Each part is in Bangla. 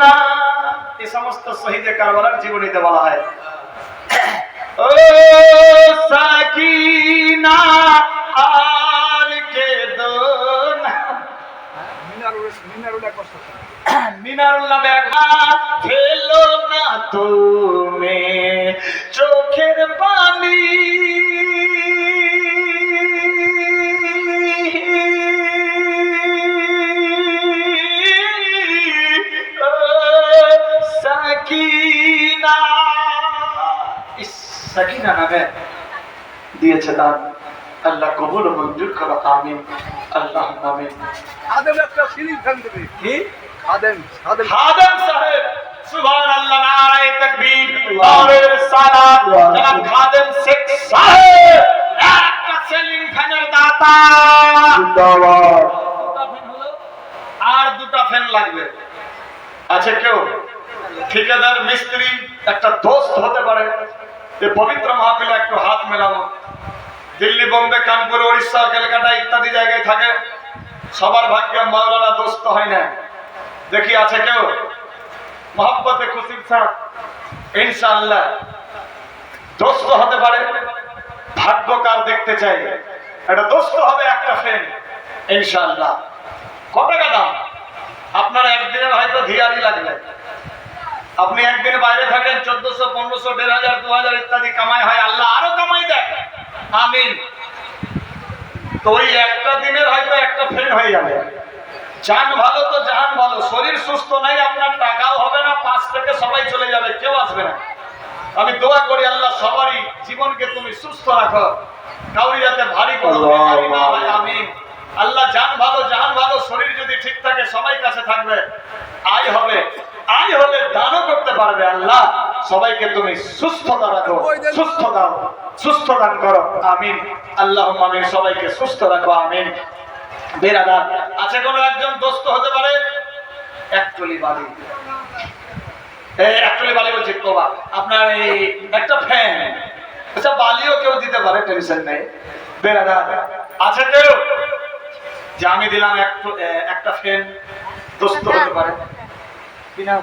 না এই সমস্ত শহীদে কারবালার জীবনীতে বলা হয়। ও সাকিনা আর কে না মিনারুল্লাহ দেখা ফেলো না তুমি সাকিনা সাকিনা নামে দিয়েছে দান আল্লাহ কবুল মঞ্জুর করো আমিন। আল্লাহ আমিন খাদেম একটা সিলিং ফ্যান দেবে। কি? খাদেম খাদেম খাদেম সাহেব সুবহান নারায়ে তাকবীর নারে সালাত। জনাব খাদেম শেখ সাহেব একটা সেলিং ফ্যানের দাতা। দুটা আর দুটা ফ্যান লাগবে। আছে কেউ? ঠিকাদার, মিস্ত্রি, একটা দোস্ত হতে পারে। যে পবিত্র মাহফিলে একটু হাত মেলাবো। দিল্লি বোম্বে, কানপুর উড়িষ্যা ক্যালকাটা ইত্যাদি জায়গায় থাকে। সবার ভাগ্যে মাওলানা দোস্ত হয় না। দেখি আছে কেউ? মোহাম্মতে খুশির সাথ ইনশাআল্লাহ। দোস্ত হতে পারে। ভাগ্যকার দেখতে চাই? এটা দোস্ত হবে, একটা ফ্রেন ইনশাল্লাহ কত টাকা দাম? আপনার একদিনের হয়তো ধিয়ারি লাগবে আপনি একদিন বাইরে থাকেন চোদ্দশো পনেরোশো দেড় হাজার দু হাজার ইত্যাদি কামাই হয় আল্লাহ আরও কামাই দেয়। আমিন। তো ওই একটা দিনের হয়তো একটা ফ্রেন হয়ে যাবে। জান ভালো তো জাহান ভালো শরীর সুস্থ নাই আপনার টাকাও হবে না পাঁচ থেকে সবাই চলে যাবে কেউ আসবে না। আমি দোয়া করি আল্লাহ সবারই জীবনকে তুমি সুস্থ রাখো। কাউরি যাতে ভারী বেমারি আমিন। আল্লাহ জান ভালো জাহান ভালো শরীর যদি ঠিক থাকে সবাই কাছে থাকবে। আয় হলে দানও করতে পারবে আল্লাহ সবাইকে তুমি সুস্থতা রাখো সুস্থ দাও সুস্থ দান করো আমিন। আল্লাহ আমিন সবাইকে সুস্থ রাখো আমিন। বেরাদার আছে কোনো একজন দোস্ত হতে পারে? একচুয়ালি বালি। এই একচুয়ালি বালি বলছি তোবা আপনার এই একটা ফ্যান। আচ্ছা বালিও কেউ দিতে পারে টেনশন নেই। বেরাদার আছে কেউ? যে আমি দিলাম একটা ফ্যান দোস্ত হতে পারে। কি নাম?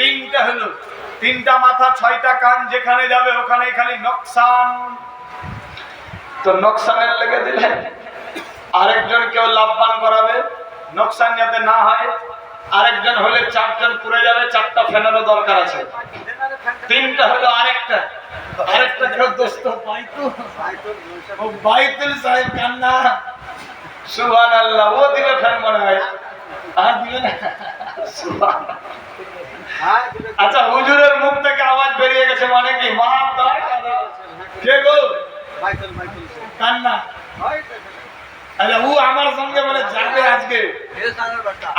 তিনটা হলো, তিনটা মাথা, ছয়টা কান, যেখানে যাবে ওখানে খালি নকশান। তো নকশানের লেগে দিলে আরেকজন কেউ লাভবান করাবে, নকশান যাতে না হয়, আরেকজন হলে চারজন পুরে যাবে, চারটা ফ্যানেরও দরকার আছে। তিনটা হলো আরেকটা আরেকটা কেউ দোস্ত বাইতুল সাহেব কান্না। সুবহান আল্লাহ ও দিবে ফ্যান মনে হয়। আর দিবে না। সুবহান আচ্ছা হুজুরের মুখ থেকে আওয়াজ বেরিয়ে গেছে মানে কি? কে গো? কান্না। আচ্ছা ও আমার সঙ্গে মানে যাবে আজকে।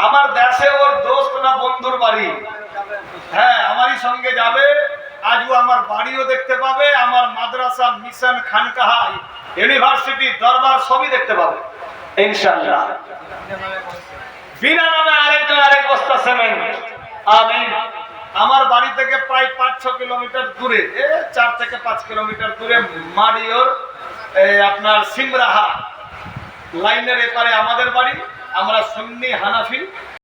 আমার দেশে ওর দোস্ত না বন্ধুর বাড়ি? হ্যাঁ আমারই সঙ্গে যাবে। আজ ও আমার বাড়িও দেখতে পাবে আমার মাদ্রাসা মিশন খানকাহা ইউনিভার্সিটি দরবার সবই দেখতে পাবে ইনশাআল্লাহ। বিনা নামে আরেকজন আরেক বস্তা সিমেন্ট। আমি আমার বাড়ি থেকে প্রায় পাঁচ, ছ কিলোমিটার দূরে, এ চার থেকে পাঁচ কিলোমিটার দূরে মারিওর আপনার সিমরাহা লাইনের এপারে আমাদের বাড়ি, আমরা সুন্নি হানাফি।